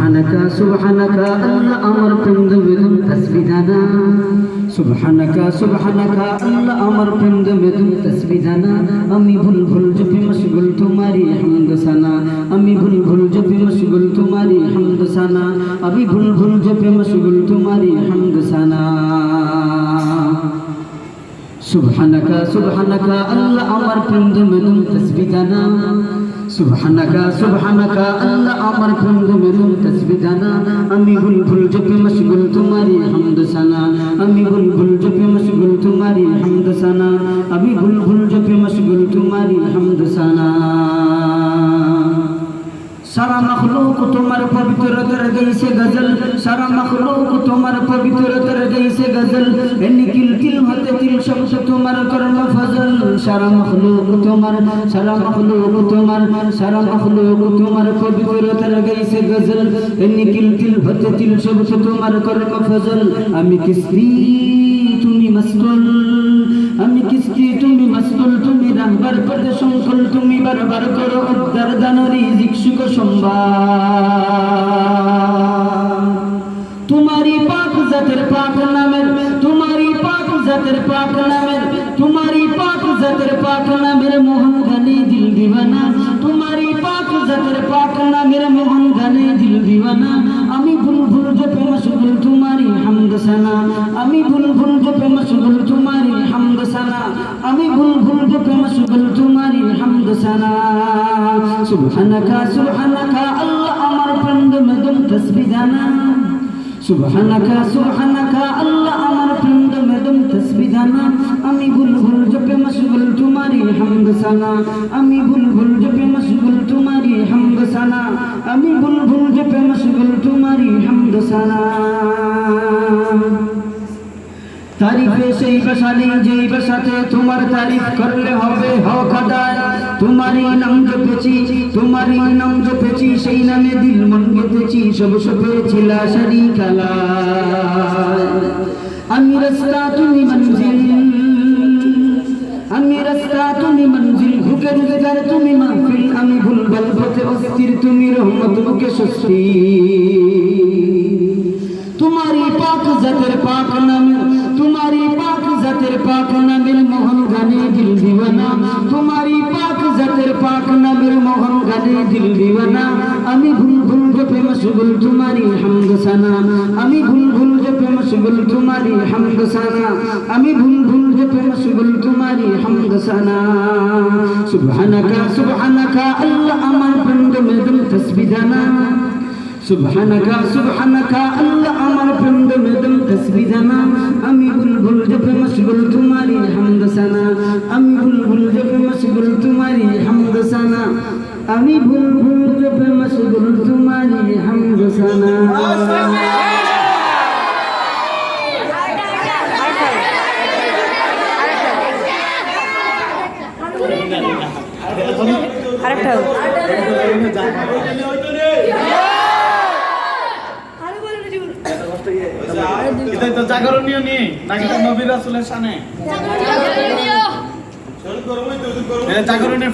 সুবহানাকা সুবহানাকা, আল্লাহ আমার প্রেমদ বেদম তসবিদানা সুবহানাকা সুবহানাকা, আল্লাহ আমার প্রেমদ বেদম তসবিদানা আমি ভুল ভুল জপি মশগুল তোমারি হামদ সানা। আমি ভুল ভুল জপি মশগুল তোমারি হামদ সানা। আমি ভুল ভুল জপি মশগুল তোমারি হামদ সানা। সুবহানাকা সুবহানাকা, আল্লাহ আমার প্রেমদ বেদম তসবিদানা সুবহানাকা সুবহানাকা, আল্লাহ আমার বন্ধু প্রেমদ বেদম তসবিদানা আমি ভুল ভুল জপি মশগুল তোমারি হামদ সানা। আমি ভুল ভুল জপি মশগুল তোমারি হামদ সানা। আমি ভুল ভুল জপি মশগুল তোমারি হামদ সানা। সারা মখলুক তোমার পবিত্রতার গাইছে গজল, সারা মখলুক তোমার পবিত্রতার গাইছে গজল। এ নিখিল তিল হতে তিল শব্দ তোমার কর্ম ফজল। সারা মখলুক তোমার, সারা মখলুক তোমার, সারা মখলুক তোমার পবিত্রতার গাইছে গজল। এ নিখিল তিল হতে তিল শব্দ তোমার কর্ম ফজল। আমি কিস্তি তুমি মসগুল, আমি কিস্তি তুমি মসগুল। তুমি রাহবার পদ সংকুল, তুমি বারবার করো উদ্ধার দানরি জিক্ষুক সম্ভার। জাতের পাক নামের তোমারি পাক জাতের পাক নামের মোহন গানে দিল দিবানা। তোমারি পাক জাতের পাক নামের মোহন গানে দিল দিবানা। আমি ভুল ভুল জপে মশগুল তোমারি হামদ সানা। আমি ভুল ভুল জপে মশগুল তোমারি হামদ সানা। আমি ভুল ভুল জপে মশগুল তোমারি হামদ সানা। সুবহানাকা সুবহানাকা, আল্লাহ আমার প্রাণ মদম তসবিদানা সুবহানাকা সুবহানাকা, আল্লাহ আমার প্রেমদ হামদ সানা আমি ভুল জপে মশগুল তোমারি হামদ সানা আমি ভুল জপে মশগুল তোমারি হামদ সানা তারিফে সেই বসালি, যেই বসাতে তোমার তারিফ করলে হবে হক আদায় তোমারই নাম জপেছি, তোমারই নাম জপেছি, সেই নামে দিল মন গেতেছি সব সপেছিলা সারি কালা আমি রাস্তা রোজগার তুমি মাহফিল, আমি ভুলভাল পথে অস্থির, তুমি রহমত, মুখে স্বস্তি। তোমারি পাক জাতের পাক নামে তোমারি পাক জাতের পাক নামের মোহন গানে দিল দিওয়ানা। তোমারি পাক জাতের পাক নামের মোহন গানে দিল দিওয়ানা। আমি ভুল ভুল জপে মশগুল তোমারি হামদ সানা। আমি ভুল ভুল জপে মশগুল তোমারি হামদ সানা। আমি ভুল ভুল জপে মশগুল তোমারি হামদ সানা। সুবহানাকা সুবহানাকা, আল্লাহ আমার বন্ধ মেদম তসবিদানা সুবহানাকা সুবহানাকা, আল্লাহ আমার প্রেমদ মেদম তসবিদানা আমি বুলবুল জপে মশগুল তোমারি হামদ সানা। আমি বুলবুল জপে মশগুল তোমারি হামদ সানা। আমি বুলবুল জপে মশগুল তোমারি হামদ সানা। আরেকটা হোক। এটাই তো জাগরণীয় নিয়ে নাকি তো নবী রাসূলের শানে এটা জাগরণীয়